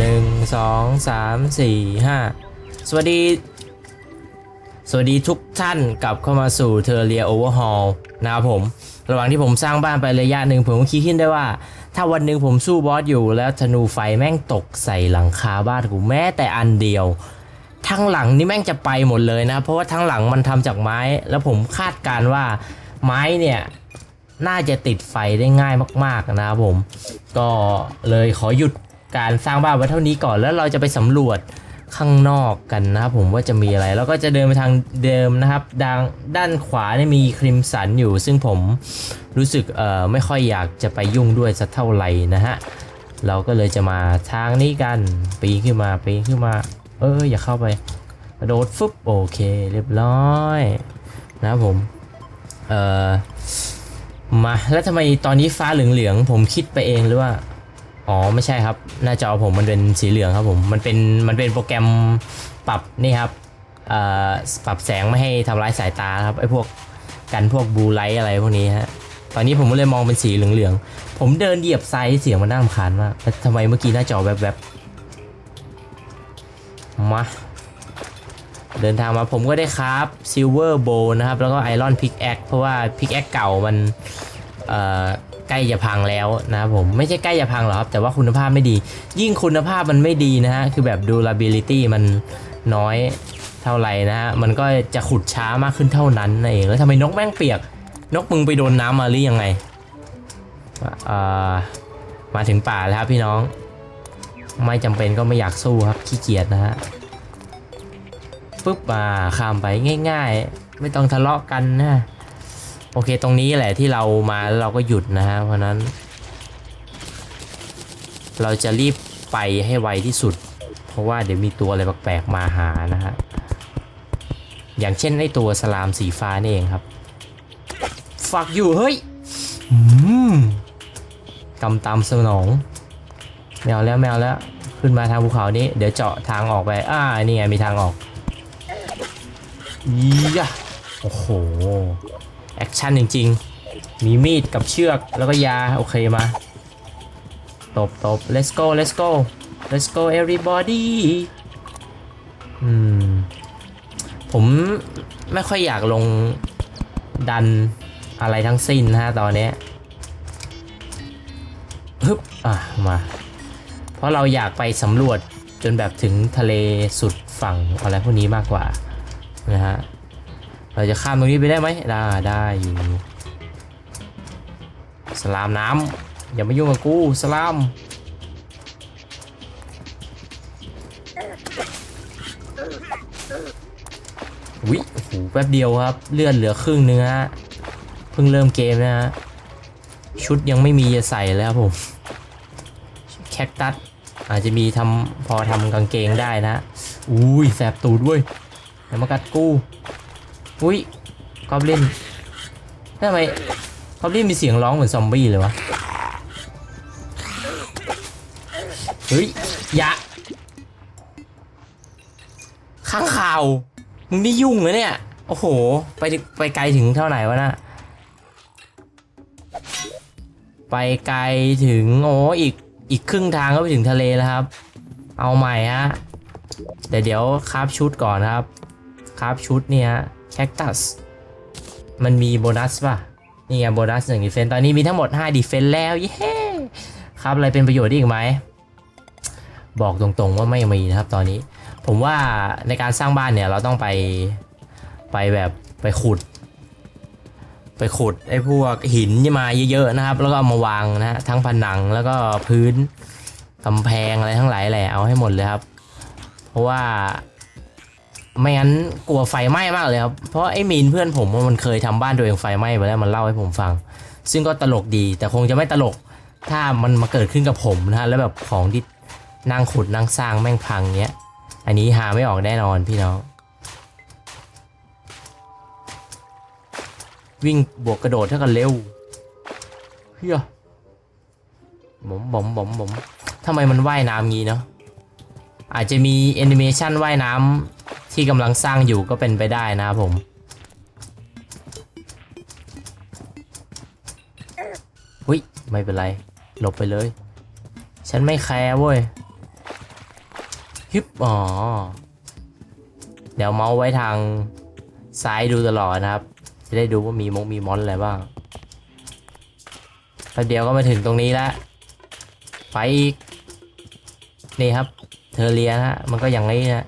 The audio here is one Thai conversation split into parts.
หนึ่งสองสามสี่ห้าสวัสดี สวัสดีทุกท่านกลับเข้ามาสู่เทอร์เรียโอเวอร์ฮอลนะครับผม ระหว่างที่ผมสร้างบ้านไประยะหนึ่งผมก็คิดขึ้นได้ว่า ถ้าวันหนึ่งผมสู้บอสอยู่แล้วธนูไฟแม่งตกใส่หลังคาบ้านกูแม้แต่อันเดียว ทั้งหลังนี่แม่งจะไปหมดเลยนะ เพราะว่าทั้งหลังมันทำจากไม้ แล้วผมคาดการว่าไม้เนี่ยน่าจะติดไฟได้ง่ายมาก ๆ นะครับผม ก็เลยขอหยุด การสร้างบ้านไว้เท่านี้ก่อนแล้วเราจะไปสำรวจข้างนอกกันนะครับผมว่าจะมีอะไร แล้วก็จะเดินไปทางเดิมนะครับด้านด้านขวาเนี่ยมีคริมสันอยู่ ซึ่งผมรู้สึกเอ่อไม่ค่อยอยากจะไปยุ่งด้วยสักเท่าไหร่นะฮะเราก็เลยจะมาทางนี้กันปีนขึ้นมาปีนขึ้นมา เอออย่าเข้าไปกระโดดฟึบโอเค เรียบร้อยนะครับผมเอ่อมาแล้วทำไมตอนนี้ฟ้าเหลืองๆผมคิดไปเองหรือว่า อ๋อไม่ใช่ครับ หน้าจอผมมันเป็นสีเหลืองครับผม มันเป็นมันเป็นโปรแกรมปรับนี่ครับปรับแสงไม่ให้ทำร้ายสายตาครับไอ้พวกกันพวกบลูไลท์อะไรพวกนี้ฮะ ตอนนี้ผมก็เลยมองเป็นสีเหลืองๆ ผมเดินเหยียบไซส์เสียงมันน่ารำคาญมากทำไมเมื่อกี้หน้าจอแวบๆ มา เดินทางมาผมก็ได้ครับซิลเวอร์โบนะครับ แล้วก็ไอรอนพิกแอคเพราะว่าพิกแอคเก่ามัน เอ่อ ใกล้จะพังแล้วนะครับผมไม่ใช่ใกล้จะพังหรอกครับแต่ว่าคุณภาพไม่ดี ยิ่งคุณภาพมันไม่ดีนะฮะคือแบบ durability มันน้อยเท่าไหร่นะฮะมันก็จะขุดช้ามากขึ้นเท่านั้นนั่นเองแล้วทำไมนกแม่งเปียก นกมึงไปโดนน้ำมาหรือยังไงมาถึงป่าแล้วครับพี่น้อง ไม่จำเป็นก็ไม่อยากสู้ครับขี้เกียจนะฮะปุ๊บมาข้ามไปง่าย ๆ ไม่ต้องทะเลาะกันนะ โอเคตรงนี้แหละที่เรามาแล้วเราก็หยุดนะฮะเพราะนั้น เราจะรีบไปให้ไวที่สุด เพราะว่าเดี๋ยวมีตัวอะไรแปลกๆมาหานะฮะอย่างเช่นไอตัวสลามสีฟ้านี่เองครับฝักอยู่เฮ้ยอืมกำตามสนองแมวแล้วแมวแล้วขึ้นมาทางภูเขานี้ เดี๋ยวเจาะทางออกไป อ่า นี่ไงมีทางออกยะโอ้โห แอคชั่นจริง ๆ มีมีดกับเชือกแล้วก็ยา โอเคมา ตบตบ let's go let's go let's go everybody อืม ผมไม่ค่อยอยากลงดันอะไรทั้งสิ้นนะฮะตอนนี้ฮึบอะ มา เพราะเราอยากไปสำรวจจนแบบถึงทะเลสุดฝั่งอะไรพวกนี้มากกว่านะฮะ เราจะข้ามตรงนี้ไปได้ไหมได้ได้อยู่สลามน้ำอย่ามายุ่งกับกูสลามวิโอ้โหแป๊บเดียวครับ เลือดเหลือครึ่งเนื้อฮะเพิ่งเริ่มเกมนะฮะชุดยังไม่มีจะใส่แล้วผมแคคตัสอาจจะมีทำพอทำกางเกงได้นะ อุ้ยแสบตูดเว้ยอย่ามากัดกู อุ้ยกอบลินทำไมกอบลินมีเสียงร้องเหมือนซอมบี้เลยวะ เฮ้ยยะข้างข่าว มึงนี่ยุ่งเลยเนี่ย โอ้โห ไปไปไกลถึงเท่าไหร่วะน่ะไปไกลถึงโอ้อีกอีกครึ่งทางก็ไปถึงทะเลแล้วครับ เอาใหม่ฮะแต่เดี๋ยวคราฟชุดก่อนครับคราฟชุดเนี่ย แคคตัส มันมีโบนัสป่ะ นี่ไงโบนัสหนึ่งดีเฟนตอนนี้มีทั้งหมด 5 ดีเฟนแล้ว เย้ ครับ อะไรเป็นประโยชน์อีกไหม บอกตรงๆว่าไม่มีนะครับตอนนี้ ผมว่าในการสร้างบ้านเนี่ย เราต้องไป ไปแบบไปขุด ไปขุดไอ้พวกหินมาเยอะๆนะครับ แล้วก็เอามาวางนะฮะทั้งผนังแล้วก็พื้นกำแพงอะไรทั้งหลายแหละเอาให้หมดเลยครับ เพราะว่า ไม่งั้นกลัวไฟไหม้มากเลยครับ เพราะไอ้มีนเพื่อนผมมันเคยทำบ้านตัวเองไฟไหม้ไปแล้วมันเล่าให้ผมฟัง ซึ่งก็ตลกดีแต่คงจะไม่ตลกถ้ามันมาเกิดขึ้นกับผมนะฮะแล้วแบบของที่นั่งขุดนั่งสร้างแม่งพังเงี้ย อันนี้หาไม่ออกแน่นอนพี่น้อง วิ่งบวกกระโดดเท่ากันเร็วเฮียบอมบอมบอมบอมทำไมมันว่ายน้ำงี้เนาะอาจจะมีแอนิเมชันว่ายน้ำ ที่กำลังสร้างอยู่ก็เป็นไปได้นะครับผมหุยไม่เป็นไร หลบไปเลย ฉันไม่แคร์เว้ยฮึบอ๋อ เดี๋ยวเมาส์ไว้ทางซ้ายดูตลอดนะครับ จะได้ดูว่ามีมงมีมอนอะไรบ้างแป๊บเดียวก็มาถึงตรงนี้แล้วไปอีก นี่ครับเทอเรียนะฮะ มันก็อย่างนี้นะ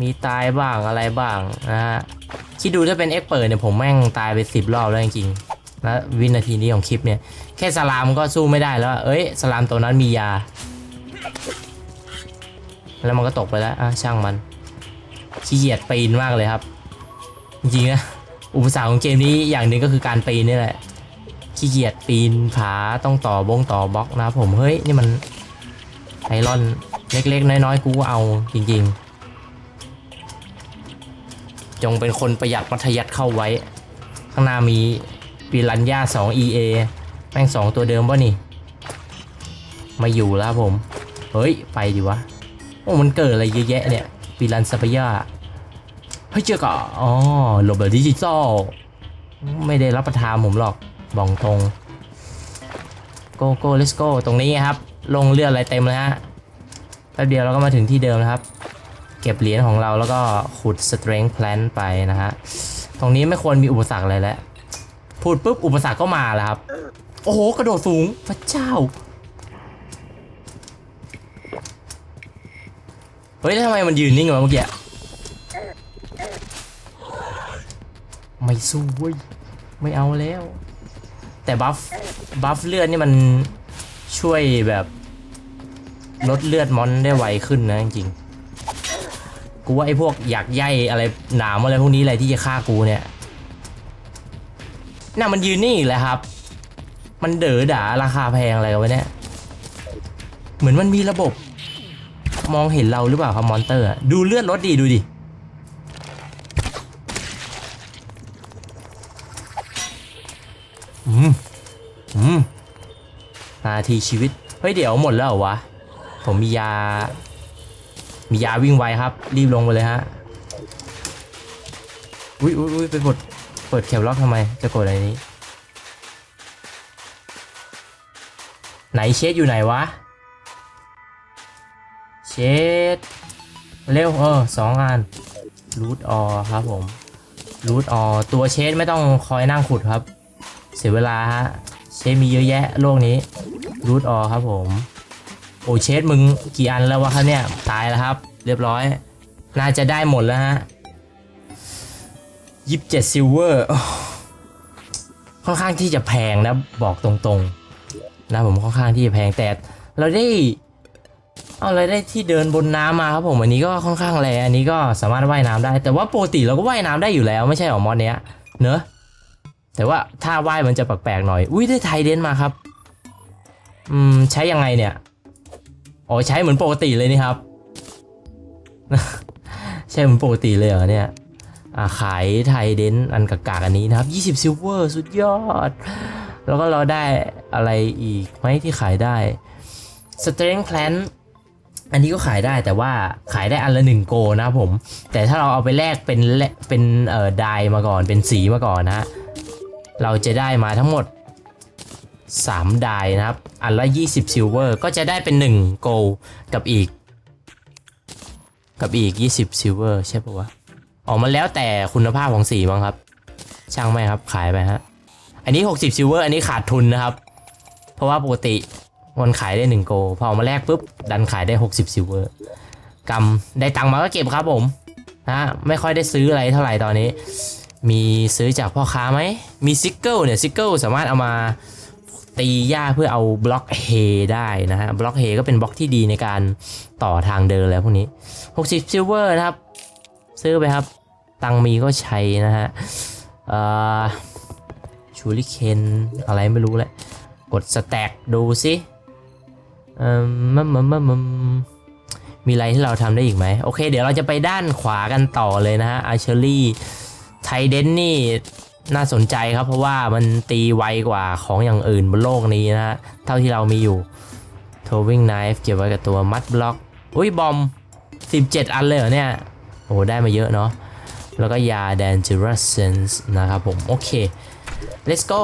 มีตายบ้างอะไรบ้างนะฮะคิดดูถ้าเป็นเอ็กเปิดเนี่ยผมแม่งตายไปสิบรอบแล้วจริงๆแล้ววินาทีนี้ของคลิปเนี่ย แค่สลามก็สู้ไม่ได้แล้วเอ้ยสลามตัวนั้นมียา แล้วมันก็ตกไปแล้วอะช่างมันขี้เกียจปีนมากเลยครับ จริงๆนะอุปสรรคของเกมนี้อย่างหนึ่งก็คือการปีนนี่แหละขี้เกียจปีนผาต้องต่อบงต่อบล็อกนะผมเฮ้ยนี่มันไอรอนเล็กๆ น้อยๆ กูก็เอาจริง ๆ จงเป็นคนประหยัดมัธยัติเข้าไว้ ข้างหน้ามีปีรันย่า 2 EA แม่ง2ตัวเดิมป่ะนี่ม่อยู่แล้วผม เฮ้ย ไปดิวะ โอ้มันเกิดอะไรเยอะแยะเนี่ยปีรันซาปยาเฮ้ยเจอกะอ๋อโรเบิร์ตดิจิตอลไม่ได้รับประทานผมหรอกบองตรงโกโก้เลสโก้ตรงนี้ครับ ลงเลือดอะไรเต็มเลยฮะแป๊บเดียวเราก็มาถึงที่เดิมนะครับ เก็บเหรียญของเราแล้วก็ขุด strength plant ไปนะฮะ ตรงนี้ไม่ควรมีอุปสรรคอะไรแล้ว พูดปุ๊บอุปสรรคก็มาแล้วครับ โอ้โห กระโดดสูง พระเจ้า เฮ้ย แล้วทำไมมันยืนนิ่งวะเมื่อกี้ ไม่สู้เว้ย ไม่เอาแล้ว แต่บัฟ บัฟเลือดนี่มันช่วยแบบ ลดเลือดมอนได้ไวขึ้นนะจริงๆ กูว่าไอ้พวกอยากใยอะไรหนามอะไรพวกนี้อะไรที่จะฆ่ากูเนี่ยน่ามันยืนนี่อีกแล้วครับ มันเด๋อด่าราคาแพงอะไรกันวะเนี่ย เหมือนมันมีระบบ มองเห็นเราหรือเปล่าครับมอนเตอร์ ดูเลือดรถดีดูดิ อืม อืมนาทีชีวิต เฮ้ยเดี๋ยวหมดแล้วเหรอวะ ผมมียา มียาวิ่งไวครับ รีบลงไปเลยฮะอุ้ยอุ้ยอุ้ยไปกดเปิดแคปล็อกทำไมจะกดอะไรนี้ ไหนเชดอยู่ไหนวะ เชดเร็วเออสองอันรูทออครับผมรูทออตัวเชดไม่ต้องคอยนั่งขุดครับ เสียเวลาฮะ เชดมีเยอะแยะโลกนี้รูทออครับผม โอเชดมึงกี่อันแล้ววะครับเนี่ย ตายแล้วครับ เรียบร้อย น่าจะได้หมดแล้วฮะยิบเจ็ดซิลเวอร์ค่อนข้างที่จะแพงนะ บอกตรงๆ นะผมค่อนข้างที่จะแพงแต่เราได้เอาอะไรได้ที่เดินบนน้ำมาครับผมอันนี้ก็ค่อนข้างแรงอันนี้ก็สามารถว่ายน้ำได้ แต่ว่าปกติเราก็ว่ายน้ำได้อยู่แล้วไม่ใช่หรอมอสเนี้ยเนอะแต่ว่าถ้าว่ายมันจะแปลกๆหน่อย อุ้ยได้ไทเดนมาครับ อืมใช้ยังไงเนี่ย อ๋อใช้เหมือนปกติเลยนี่ครับ ใช่เหมือนปกติเลยเหรอเนี่ยขายไทยเดนอันกากๆอันนี้นะครับ 20ซิลเวอร์สุดยอด แล้วก็เราได้อะไรอีกไหมที่ขายได้ Strength Plan อันนี้ก็ขายได้แต่ว่าขายได้อันละหนึ่งโกนะผม แต่ถ้าเราเอาไปแลกเป็นแลเป็นเอ่อไดายมาก่อนเป็นสีมาก่อนนะ เราจะได้มาทั้งหมด 3ไดายนะครับ อันละ 20 ซิลเวอร์ ก็จะได้เป็น 1 โกลกับอีก กับอีก 20 ซิลเวอร์ ใช่ปะวะ ออกมาแล้วแต่คุณภาพของสีมั้งครับ ช่างไหมครับ ขายไปฮะ อันนี้ 60 ซิลเวอร์ อันนี้ขาดทุนนะครับ เพราะว่าปกติมันขายได้ 1 โกลพอเอามาแลกปุ๊บ ดันขายได้ 60 ซิลเวอร์กำได้ตังค์มาก็เก็บครับผมนะไม่ค่อยได้ซื้ออะไรเท่าไหร่ตอนนี้ มีซื้อจากพ่อค้าไหมมีซิกเกิลเนี่ยซิกเกิลสามารถเอามา ตีหญ้าเพื่อเอาบล็อกเฮได้นะฮะบล็อกเฮก็เป็นบล็อกที่ดีในการต่อทางเดินแล้วพวกนี้ 60ซิลเวอร์นะครับ ซื้อไปครับ ตังมีก็ใช้นะฮะชูริเคนอะไรไม่รู้แหละกดสแต็กดูสิมัมมัมมัมมัมมีอะไรที่เราทำได้อีกไหมโอเค เดี๋ยวเราจะไปด้านขวากันต่อเลยนะฮะอาร์เชอรี่ไทเดนนี่ น่าสนใจครับเพราะว่ามันตีไวกว่าของอย่างอื่นบนโลกนี้นะฮะ เท่าที่เรามีอยู่ throwing knife เก็บไว้กับตัวมัดบล็อก อุ้ยบอม 17 อันเลยเหรอเนี่ย โอ้ได้มาเยอะเนาะ แล้วก็ยา dangerous sense นะครับผม โอเค let's go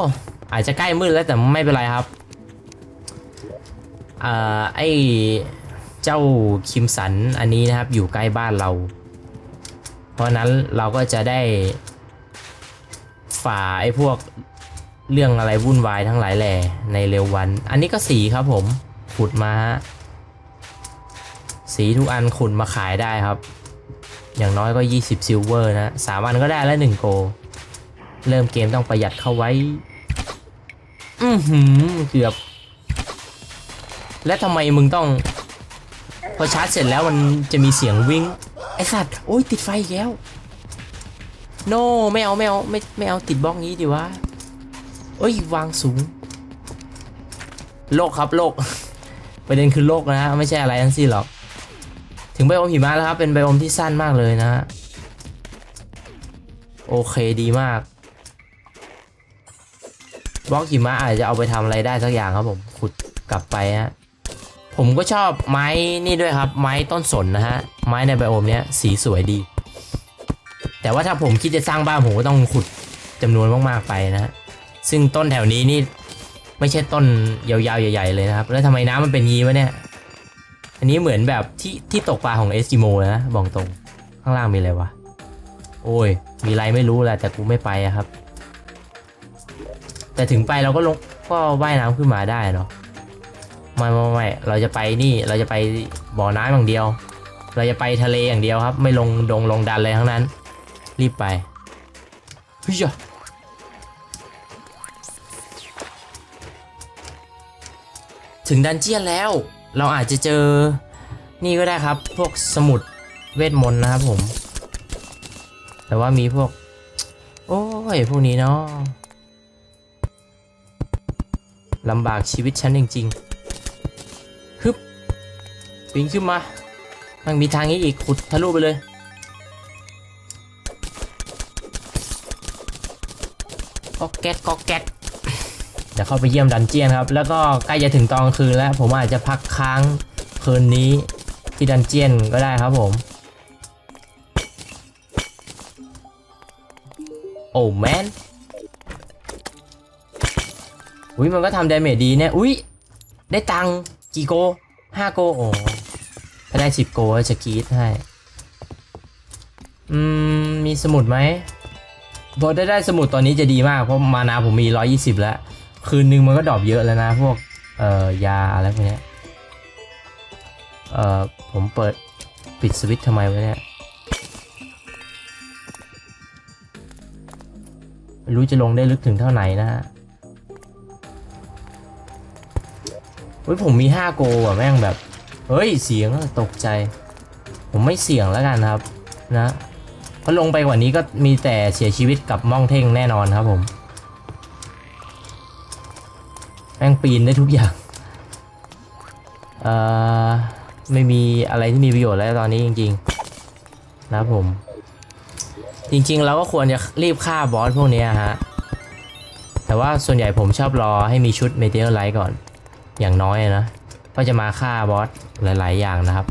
อาจจะใกล้มืดแล้วแต่ไม่เป็นไรครับ อ่า ไอเจ้าคิมสันอันนี้นะครับอยู่ใกล้บ้านเรา เพราะนั้นเราก็จะได้ ฝ่าไอ้พวกเรื่องอะไรวุ่นวายทั้งหลายแหล่ในเร็ววัน อันนี้ก็สีครับผมขุดมาฮะสีทุกอันขุดมาขายได้ครับ อย่างน้อยก็ 20ซิลเวอร์นะสามอันก็ได้แล้ว1โก เริ่มเกมต้องประหยัดเข้าไว้ อือหือเกือบ และทำไมมึงต้อง พอชาร์จเสร็จแล้วมันจะมีเสียงวิ่ง ไอสัตว์ โอ้ยติดไฟแล้ว โนไม่เอาไม่เอาไม่ไม่เอาติดบล็อกนี้ดิวะเอ้ยวางสูง โลกครับโลก ประเด็นคือโลกนะฮะไม่ใช่อะไรทั้งสิ้นหรอก ถึงไบโอมหิมะแล้วครับ เป็นไบโอมที่สั้นมากเลยนะฮะโอเคดีมากบล็อกหิมะอาจจะเอาไปทำอะไรได้สักอย่างครับผมขุดกลับไปฮะผมก็ชอบไม้นี่ด้วยครับ ไม้ต้นสนนะฮะ ไม้ในไบโอมเนี้ยสีสวยดี แต่ว่าถ้าผมคิดจะสร้างบ้านผมก็ต้องขุดจำนวนมากๆไปนะซึ่งต้นแถวนี้นี่ไม่ใช่ต้นยาวๆใหญ่ๆเลยนะครับ แล้วทำไมน้ำมันเป็นงี้วะเนี่ย อันนี้เหมือนแบบที่ที่ตกปลาของเอสกิโมนะบอกตรงข้างล่างมีอะไรวะ โอ้ย มีอะไรไม่รู้แหละแต่กูไม่ไปอะครับ แต่ถึงไปเราก็ลงก็ว่ายน้ำขึ้นมาได้เนาะไม่ไม่ไม่เราจะไปนี่เราจะไปบ่อน้ำอย่างเดียว เราจะไปทะเลอย่างเดียวครับ ไม่ลงดงลงดันเลยทั้งนั้น รีบไปเฮ้ยอะถึงดันเจียนแล้ว เราอาจจะเจอ นี่ก็ได้ครับ พวกสมุดเวทมนต์นะครับผม แต่ว่ามีพวก โอ้ย พวกนี้เนาะลำบากชีวิตฉันจริงๆฮึบปีนขึ้นมา มันมีทางนี้อีกขุดทะลุไปเลย ก็แก๊กก็แก๊กเดี๋ยวเข้าไปเยี่ยมดันเจียนครับ แล้วก็ใกล้จะถึงตอนคืนแล้ว ผมอาจจะพักค้างคืนนี้ที่ดันเจียนก็ได้ครับผม โอ้แมนอุ้ยมันก็ทำดาเมจดีเนี่ยอุ้ยได้ตังกี่โกห้าโกโอ้ถ้าได้สิบโกจะกรีดให้ อืม มีสมุดไหม พอได้ได้สมุดตอนนี้จะดีมาก เพราะมานาผมมี 120 แล้ว คืนนึงมันก็ดรอปเยอะแล้วนะ พวกเอ่อยาอะไรพวกนี้เอ่อผมเปิดปิดสวิตช์ทำไมวะเนี่ยไม่รู้จะลงได้ลึกถึงเท่าไหนนะฮะเฮ้ยผมมี 5 โกอะแม่งแบบ เฮ้ย เสียงตกใจ ผมไม่เสี่ยงแล้วกันครับ นะ เพราะลงไปกว่านี้ก็มีแต่เสียชีวิตกับม่องเท่งแน่นอนครับผมแม่งปีนได้ทุกอย่างเอ่อไม่มีอะไรที่มีประโยชน์แล้วตอนนี้จริงๆนะผม จริงๆเราก็ควรจะรีบฆ่าบอสพวกนี้ฮะ แต่ว่าส่วนใหญ่ผมชอบรอให้มีชุดเมเทอร์ไลท์ก่อน อย่างน้อยอะนะ ก็จะมาฆ่าบอสหลาย ๆ อย่างนะครับ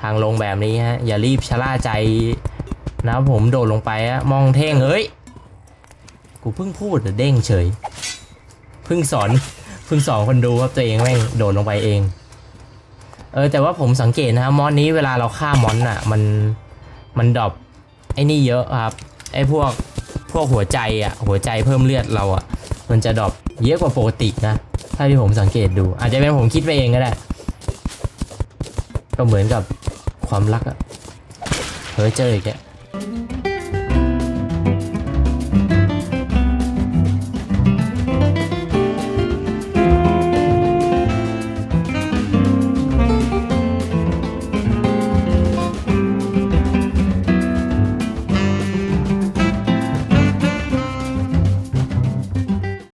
ทางลงแบบนี้ฮะ อย่ารีบชะล่าใจนะผมโดดลงไปฮะมองเท่งเอ้ย กูเพิ่งพูดเด้งเฉย เพิ่งสอน เพิ่งสอนคนดูครับตัวเองแม่งโดดลงไปเอง เออแต่ว่าผมสังเกตนะครับมอนนี้เวลาเราฆ่ามอนอะมันมันดรอปไอ้นี่เยอะครับไอ้พวกพวกหัวใจอะหัวใจเพิ่มเลือดเราอะมันจะดรอปเยอะกว่าปกตินะถ้าที่ผมสังเกตดู อาจจะเป็นผมคิดไปเองก็ได้ ก็เหมือนกับ ความรักอะเฮ้ยเจออีกแก